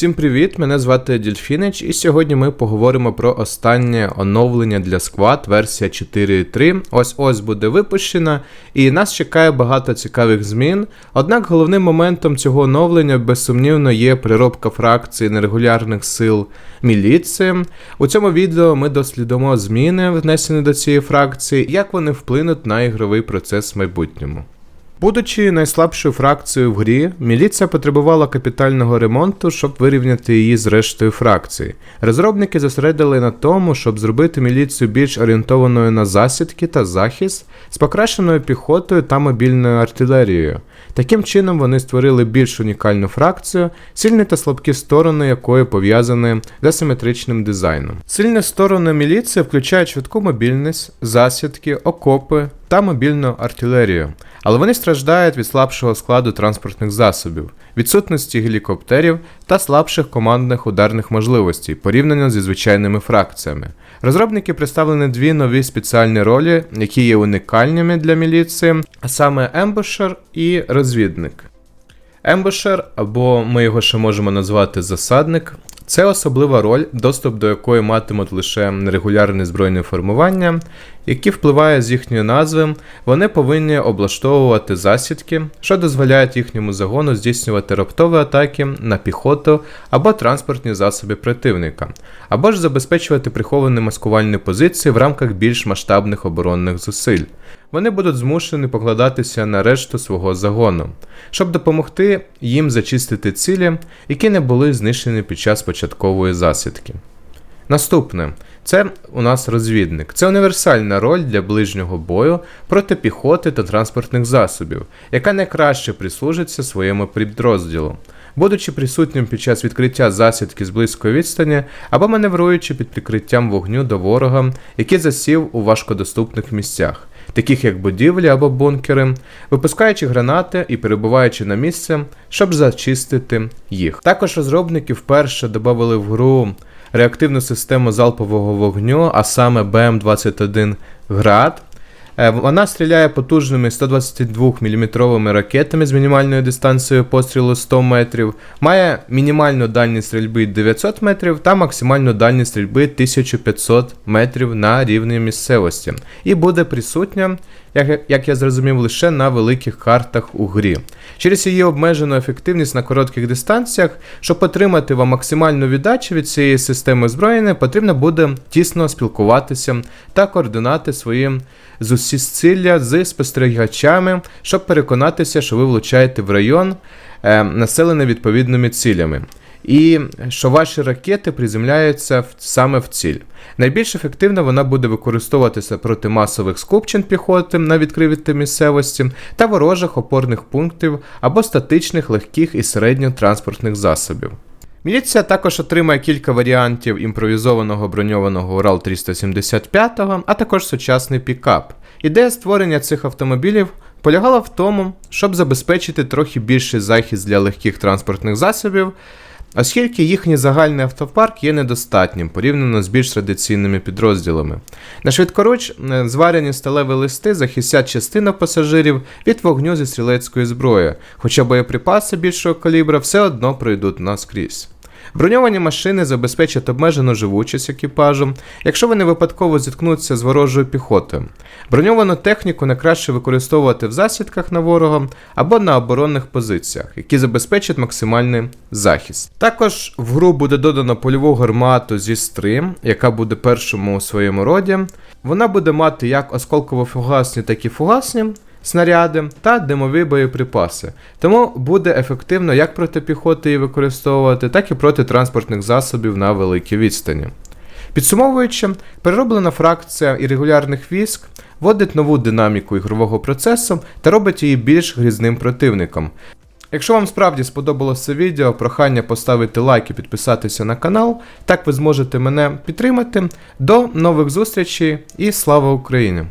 Всім привіт! Мене звати Дільфінич, і сьогодні ми поговоримо про останнє оновлення для Squad версія 4.3. Ось ось буде випущена, і нас чекає багато цікавих змін. Однак головним моментом цього оновлення безсумнівно є переробка фракції нерегулярних сил міліції. У цьому відео ми дослідимо зміни, внесені до цієї фракції, як вони вплинуть на ігровий процес в майбутньому. Будучи найслабшою фракцією в грі, міліція потребувала капітального ремонту, щоб вирівняти її з рештою фракцій. Розробники зосередили на тому, щоб зробити міліцію більш орієнтованою на засідки та захист з покращеною піхотою та мобільною артилерією. Таким чином вони створили більш унікальну фракцію, сильні та слабкі сторони якої пов'язані з асиметричним дизайном. Сильні сторони міліції включають швидку мобільність, засідки, окопи та мобільну артилерію, але вони страждають від слабшого складу транспортних засобів, відсутності гелікоптерів та слабших командних ударних можливостей порівняно зі звичайними фракціями. Розробники представлені дві нові спеціальні ролі, які є унікальними для міліції, а саме ембушер і розвідник. Ембушер, або ми його ще можемо назвати засадник, це особлива роль, доступ до якої матимуть лише нерегулярні збройні формування, які впливають з їхньої назви, вони повинні облаштовувати засідки, що дозволяють їхньому загону здійснювати раптові атаки на піхоту або транспортні засоби противника, або ж забезпечувати приховані маскувальні позиції в рамках більш масштабних оборонних зусиль. Вони будуть змушені покладатися на решту свого загону, щоб допомогти їм зачистити цілі, які не були знищені під час початкової засідки. Наступне це у нас розвідник. Це універсальна роль для ближнього бою проти піхоти та транспортних засобів, яка найкраще прислужиться своєму підрозділу, будучи присутнім під час відкриття засідки з близької відстані або маневруючи під прикриттям вогню до ворога, який засів у важкодоступних місцях. Таких як будівлі або бункери, випускаючи гранати і перебуваючи на місце, щоб зачистити їх. Також розробники вперше додали в гру реактивну систему залпового вогню, а саме БМ-21 Град. Е, вона стріляє потужними 122 мм ракетами з мінімальною дистанцією пострілу 100 метрів, має мінімальну дальність стрільби 900 метрів та максимальну дальність стрільби 1500 метрів на рівні місцевості, і буде присутня, як, я зрозумів, лише на великих картах у грі. Через її обмежену ефективність на коротких дистанціях, щоб отримати вам максимальну віддачу від цієї системи озброєння, потрібно буде тісно спілкуватися та координати свої зусилля з спостерігачами, щоб переконатися, що ви влучаєте в район, е, населений відповідними цілями. І що ваші ракети приземляються в, саме в ціль. Найбільш ефективно вона буде використовуватися проти масових скупчень піхоти на відкритій місцевості та ворожих опорних пунктів або статичних легких і середньотранспортних засобів. Міліція також отримає кілька варіантів імпровізованого броньованого Урал 375, а також сучасний пікап. Ідея створення цих автомобілів полягала в тому, щоб забезпечити трохи більший захист для легких транспортних засобів, оскільки їхній загальний автопарк є недостатнім порівняно з більш традиційними підрозділами. На швидкоруч зварені сталеві листи захистять частину пасажирів від вогню зі стрілецької зброї, хоча боєприпаси більшого калібра все одно пройдуть наскрізь. Броньовані машини забезпечать обмежену живучість екіпажу, якщо вони випадково зіткнуться з ворожою піхотою. Броньовану техніку найкраще використовувати в засідках на ворога або на оборонних позиціях, які забезпечать максимальний захист. Також в гру буде додано польову гармату зі стрим, яка буде першому у своєму роді. Вона буде мати як осколково-фугасні, так і фугасні снаряди та димові боєприпаси. Тому буде ефективно як проти піхоти її використовувати, так і проти транспортних засобів на великій відстані. Підсумовуючи, перероблена фракція ірегулярних військ вводить нову динаміку ігрового процесу та робить її більш грізним противником. Якщо вам справді сподобалося це відео, прохання поставити лайк і підписатися на канал, так ви зможете мене підтримати. До нових зустрічей і слава Україні!